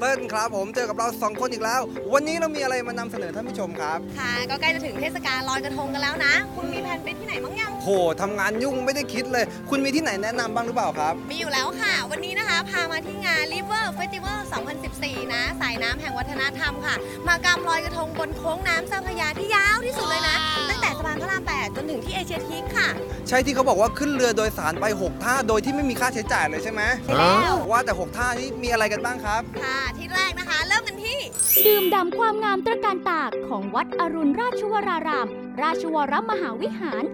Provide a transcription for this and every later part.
เติ้ลครับผมเจอกับเราสองคนอีกแล้ว วันนี้เรามีอะไรมานำเสนอท่านผู้ชมครับ ค่ะ ก็ใกล้จะถึงเทศกาลลอยกระทงกันแล้วนะ คุณมีแผนไปที่ไหนบ้างยังโหทำงานยุ่งไม่ได้คิดเลย คุณมีที่ไหนแนะนำบ้างหรือเปล่าครับ มีอยู่แล้วค่ะ วันนี้นะคะ พามาที่งาน River Festival 2014 นะ สายน้ำแห่งวัฒนธรรมค่ะ มากรรมลอยกระทงบนโค้งน้ำเจ้าพระยาที่ยาวที่สุดเลยนะ ตั้งแต่สะพานพระราม 8 จนถึงที่เอเชียทีคค่ะ ใช่ที่เขาบอกว่าขึ้นเรือโดยสารไป 6 ท่าโดยที่ไม่มีค่าใช้จ่ายเลยใช่ไหมใช่แล้วว่าแต่ 6 ท่านี้มีอะไรกันบ้างครับ ค่ะที่แรกนะคะ เริ่มกันที่ ดื่มด่ำความงามตระการตาของวัดอรุณราชวราราม ราชวรมหาวิหาร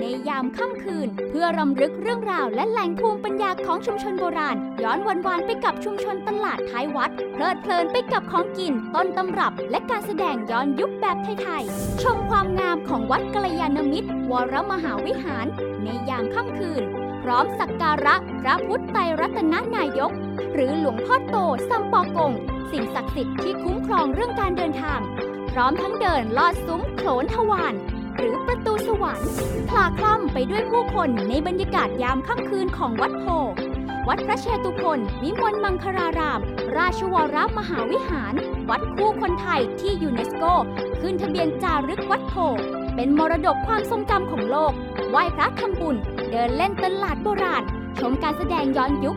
ในยามค่ำคืน เพื่อรำลึกเรื่องราวและแหล่งภูมิปัญญาของชุมชนโบราณ ย้อนวันวานไปกับชุมชนตลาดท้ายวัด เพลิดเพลินไปกับของกิน ต้นตำรับ และการแสดงย้อนยุคแบบไทยๆชมความงามของวัดกัลยาณมิตร วรมหาวิหาร ในยามค่ำคืน พร้อมสักการะพระพุทธไตรรัตนนายก หรือหลวงพ่อโตซัมปอกง สิ่งศักดิ์สิทธิ์ที่คุ้มครองเรื่องการเดินทาง พร้อมทั้งเดินลอดซุ้มโขนทวารหรือประตูสวรรค์คลาคล่ำไปด้วยผู้คนในบรรยากาศยามค่ำคืนของวัดโพวัดพระเชตุพนวิมลมังคลาราม ราชวรมหาวิหาร วัดคู่คนไทยที่ยูเนสโก ขึ้นทะเบียนจารึกวัดโพเป็นมรดกความทรงจำของโลก ไหว้พระทำบุญ เดินเล่นตลาดโบราณ ชมการแสดงย้อนยุค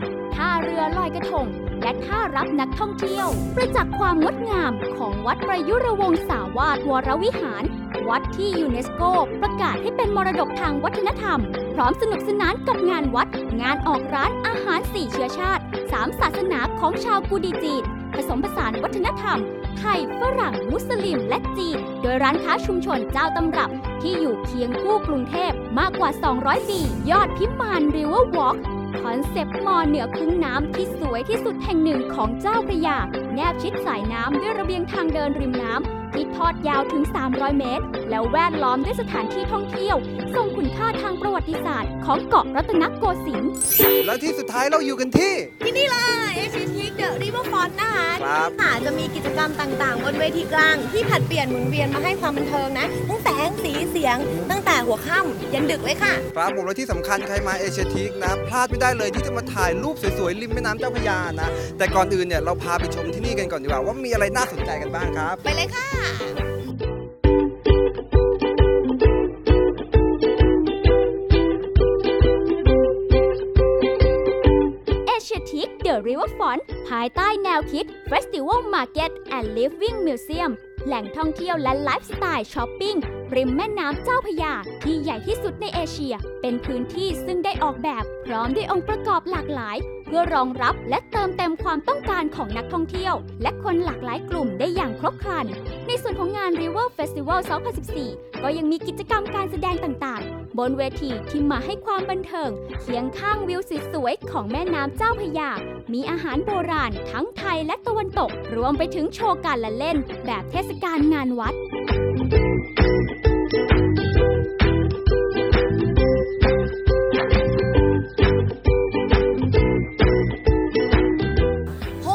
เรือลอยกระทง และท่ารับนักท่องเที่ยว ประจักษ์ความงดงามของวัดประยุรวงศาวาสวรวิหาร วัดที่ยูเนสโก ประกาศให้เป็นมรดกทางวัฒนธรรม พร้อมสนุกสนานกับงานวัด งานออกร้านอาหารสี่เชื้อชาติสามศาสนาของชาวกูดีจีนผสมผสานวัฒนธรรม ไทย ฝรั่ง มุสลิม และจีน โดยร้านค้าชุมชนเจ้าตำรับที่อยู่เคียงคู่กรุงเทพมากกว่า 200 ปี ยอดพิมานริเวอร์วอล์ก คอนเซปต์มอเหนือพึ่งน้ำที่สวยที่สุดแห่งหนึ่งของเจ้าพระยา แนบชิดสายน้ำด้วยระเบียงทางเดินริมน้ำ ที่ทอดยาวถึง 300 เมตร แล้วแวดล้อมด้วยสถานที่ท่องเที่ยวทรงคุณค่าทางประวัติศาสตร์ของเกาะรัตนโกสินทร์ แล้วที่สุดท้ายเราอยู่กันที่ ที่นี่เลยเอเชียทีคเดอะริเวอร์ฟอนนะคะครับ ค่ะจะมีกิจกรรมต่างๆ บนเวทีกลาง ที่ผลัดเปลี่ยนหมุนเวียนมาให้ความบันเทิงนะ ทั้งแสงสีเสียง ตั้งแต่หัวค่ำยันดึกเลยค่ะ ครับผมและที่สำคัญใครมาเอเชียทีกนะพลาดไม่ได้เลยที่จะมาถ่ายรูปสวยๆริมแม่น้ำเจ้าพระยานะ แต่ก่อนอื่นเนี่ยเราพาไปชมที่นี่กันก่อนดีกว่าว่ามีอะไรน่าสนใจกันบ้างครับ ไปเลยค่ะเอเชียทิกเดอะริเวอร์ฟอนภายใต้แนวคิด Festival Market and Living Museum แหล่งท่องเที่ยวและไลฟ์สไตล์ช้อปปิ้ง ริมแม่น้ำเจ้าพยา ที่ใหญ่ที่สุดในเอเชีย เป็นพื้นที่ซึ่งได้ออกแบบ พร้อมด้วยองค์ประกอบหลากหลาย เพื่อรองรับและเติมเต็มความต้องการของนักท่องเที่ยว และคนหลากหลายกลุ่มได้อย่างครบครัน ในส่วนของงาน River Festival 2014 ก็ยังมีกิจกรรมการแสดงต่างๆ บนเวทีที่มาให้ความบันเทิงเคียงข้างวิวสวยๆของแม่น้ำเจ้าพยา มีอาหารโบราณ ทั้งไทยและตะวันตก รวมไปถึงโชว์การละเล่น แบบเทศกาลงานวัด โห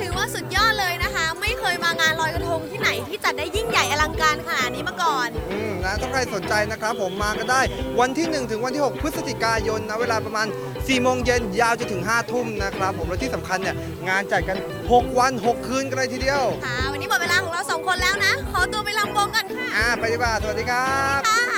ถือว่าสุดยอดเลยนะคะ ไม่เคยมางานลอยกระทงที่ไหนที่จัดได้ยิ่งใหญ่อลังการขนาดนี้มาก่อน อืมนะถ้าใครสนใจนะครับผมมาก็ได้วันที่ 1 ถึงวันที่ 6 พฤศจิกายนนะเวลาประมาณ 4 โมงเย็นยาวจนถึง 5 ทุ่มนะครับผมและที่สำคัญเนี่ยงานจัดกัน 6 วัน 6 คืนกันเลยทีเดียว ค่ะ วันนี้หมดเวลาของเราสอง ตัวไปลำวงกันค่ะ อ่าไปดีกว่าสวัสดีครับ ค่ะ